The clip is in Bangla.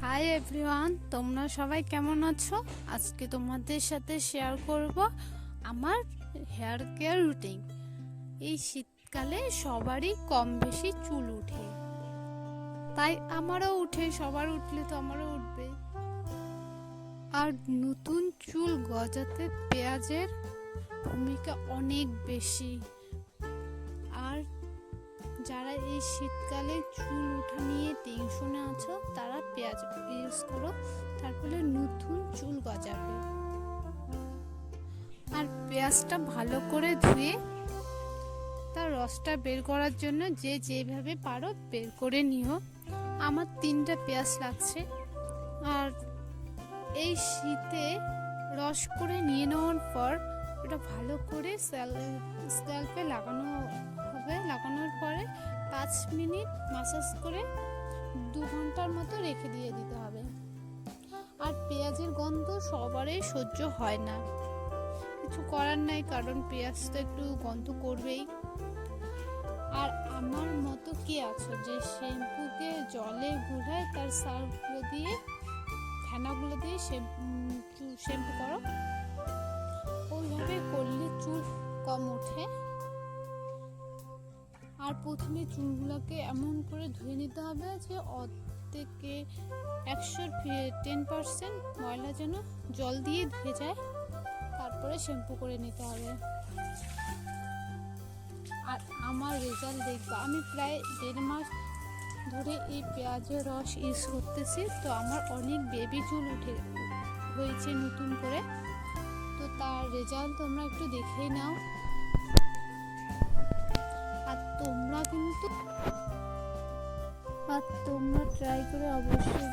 হাই এভরিওয়ান তোমরা সবাই কেমন আছো? আজকে তোমাদের সাথে শেয়ার করব আমার হেয়ার কেয়ার রুটিন এই শীতকালে সবারই কম বেশি চুল উঠে। তাই আমারও উঠে, সবার উঠলে তো আমারও উঠবে। আর নতুন চুল গজাতে পেঁয়াজের ভূমিকা অনেক বেশি। যারা এই শীতকালে চুল ওঠা নিয়ে টেনশনে আছো, তারা পেঁয়াজ ইউজ করো। তার ফলে নতুন চুল গজাবে। আর পেঁয়াজটা ভালো করে ধুয়ে তার রসটা বের করার জন্য যে যেভাবে পারো বের করে নিও। আমার তিনটা পেঁয়াজ লাগছে। আর এই শীতে রস করে নিয়ে নেওয়ার পর ওটা ভালো করে স্যাল স্ক্যাল্পে লাগানো হবে। লাগানোর পরে পাঁচ মিনিট মাসাজ করে দু ঘণ্টার মতো রেখে দিয়ে দিতে হবে। আর পেঁয়াজের গন্ধ সবারই সহ্য হয় না। কিছু করার নাই, কারণ পেঁয়াজ তো একটু গন্ধ করবেই। আর আমার মতো কি আছো যে শ্যাম্পুকে জলে গুলায় তার সার্ফগুলো দিয়ে, ফেনাগুলো দিয়ে শ্যাম্পু করো? ওইভাবে করলে আর প্রথমে চুলগুলোকে এমন করে ধুয়ে নিতে হবে যে অর্ধেকে একশো টেন পার্সেন্ট ময়লা যেন জল দিয়ে ধুয়ে যায়। তারপরে শ্যাম্পু করে নিতে হবে। আর আমার রেজাল্ট দেখব, আমি প্রায় দেড় মাস ধরে এই পেঁয়াজের রস ইউজ করতেছি, তো আমার অনেক বেবি চুল উঠে, হয়েছে নতুন করে। তো তার রেজাল্ট তোমরা একটু দেখেই নাও। আর তোমরা কিন্তু আর তোমরা ট্রাই করে অবশ্যই